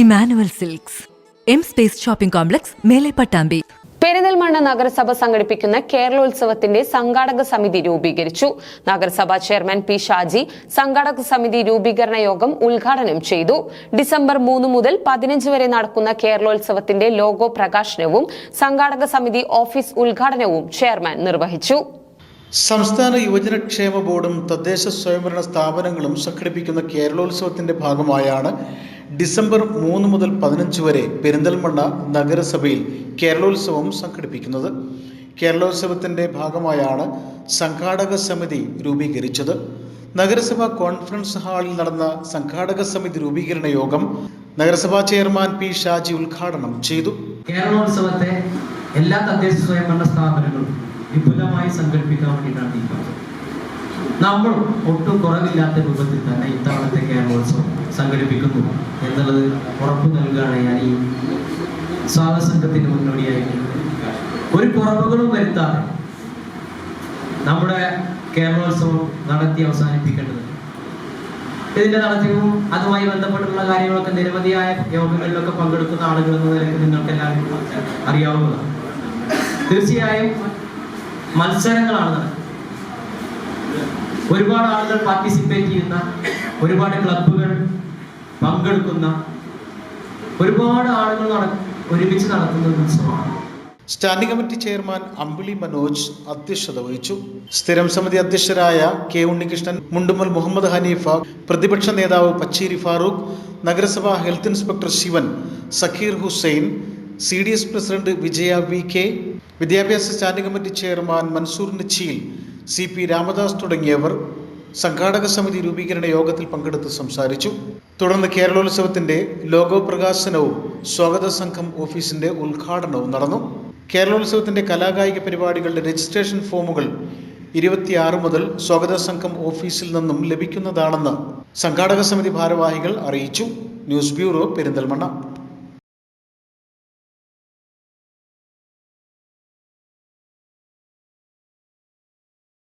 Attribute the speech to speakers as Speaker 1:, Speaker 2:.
Speaker 1: Emmanuel silks. M space shopping complex മേലെ പട്ടാമ്പി
Speaker 2: പെരിന്തൽമണ്ണ നഗരസഭ സംഘടിപ്പിക്കുന്ന കേരളോത്സവത്തിന്റെ സംഘാടക സമിതി രൂപീകരിച്ചു. നഗരസഭാ ചെയർമാൻ പി ഷാജി സംഘാടക സമിതി രൂപീകരണ യോഗം ഉദ്ഘാടനം ചെയ്തു. ഡിസംബർ മൂന്ന് മുതൽ പതിനഞ്ച് വരെ നടക്കുന്ന കേരളോത്സവത്തിന്റെ ലോഗോ പ്രകാശനവും സംഘാടക സമിതി ഓഫീസ് ഉദ്ഘാടനവും ചെയർമാൻ നിർവഹിച്ചു.
Speaker 3: സംസ്ഥാന യുവജനക്ഷേമ ബോർഡും തദ്ദേശ സ്വയംഭരണ സ്ഥാപനങ്ങളും സംഘടിപ്പിക്കുന്ന കേരളോത്സവത്തിന്റെ ഭാഗമായാണ് ഡിസംബർ മൂന്ന് മുതൽ പതിനഞ്ച് വരെ പെരിന്തൽമണ്ണ നഗരസഭയിൽ കേരളോത്സവം സംഘടിപ്പിക്കുന്നത്. കേരളോത്സവത്തിന്റെ ഭാഗമായാണ് സംഘാടക സമിതി രൂപീകരിച്ചത്. നഗരസഭ കോൺഫറൻസ് ഹാളിൽ നടന്ന സംഘാടക സമിതി രൂപീകരണ യോഗം നഗരസഭാ ചെയർമാൻ പി ഷാജി ഉദ്ഘാടനം ചെയ്തു.
Speaker 4: കേരളോത്സവത്തെ എല്ലാ തദ്ദേശ സ്വയംഭരണ സ്ഥാപനങ്ങളും വിപുലമായി സംഘടിപ്പിക്കാൻ വേണ്ടിയിട്ടാണ് തീരുമാനം നമ്മൾ ഒട്ടും കുറവില്ലാത്ത രൂപത്തിൽ തന്നെ ഇത്തവണത്തെ കേരളോത്സവം സംഘടിപ്പിക്കുന്നു എന്നുള്ളത് ഉറപ്പു നൽകുകയാണ് ഞാൻ ഈ സ്വാഗത മുന്നോടിയായി ഒരു കുറവുകളും വരുത്താതെ നമ്മുടെ കേരളോത്സവം നടത്തി അവസാനിപ്പിക്കേണ്ടത്. ഇതിന്റെ നടത്തിപ്പും അതുമായി ബന്ധപ്പെട്ടുള്ള കാര്യങ്ങളൊക്കെ നിരവധിയായ യോഗങ്ങളിലൊക്കെ പങ്കെടുക്കുന്ന ആളുകൾ എന്ന നിലയ്ക്ക് നിങ്ങൾക്ക് എല്ലാവർക്കും അറിയാവുന്നതാണ്. തീർച്ചയായും മത്സരങ്ങളാണ് നടക്കുന്നത്. ഒരുപാട് ആളുകൾ പാർട്ടിസിപ്പേറ്റ് ചെയ്യുന്ന ഒരുപാട് ക്ലബുകൾ പങ്കെടുക്കുന്ന ഒരുപാട് ആളുകൾ ഒരുമിച്ച് നടത്തുന്ന ഉത്സവമാണ്.
Speaker 3: Standing committee chairman Ambili Manoj അധ്യക്ഷത വഹിച്ചു. സ്ഥിരം സമിതി അധ്യക്ഷരായ കെ ഉണ്ണികൃഷ്ണൻ മുണ്ടുമൽ മുഹമ്മദ് ഹനീഫ പ്രതിപക്ഷ നേതാവ് പച്ചീരി ഫാറൂഖ് നഗരസഭാ health inspector Shivan Sakheer Hussain C D S president Vijaya V K വിദ്യാഭ്യാസ standing committee chairman Mansoor Nichiyil C P Ramadas തുടങ്ങിയവർ സംഘാടക സമിതി രൂപീകരണ യോഗത്തിൽ പങ്കെടുത്ത് സംസാരിച്ചു. തുടർന്ന് കേരളോത്സവത്തിന്റെ ലോഗോ പ്രകാശനവും സ്വാഗത സംഘം ഓഫീസിന്റെ ഉദ്ഘാടനവും നടന്നു. കേരളോത്സവത്തിന്റെ കലാകായിക പരിപാടികളുടെ രജിസ്ട്രേഷൻ ഫോമുകൾ ഇരുപത്തിയാറ് മുതൽ സ്വാഗത സംഘം ഓഫീസിൽ നിന്നും ലഭിക്കുന്നതാണെന്ന് സംഘാടക സമിതി ഭാരവാഹികൾ അറിയിച്ചു. News bureau Perinthalmanna.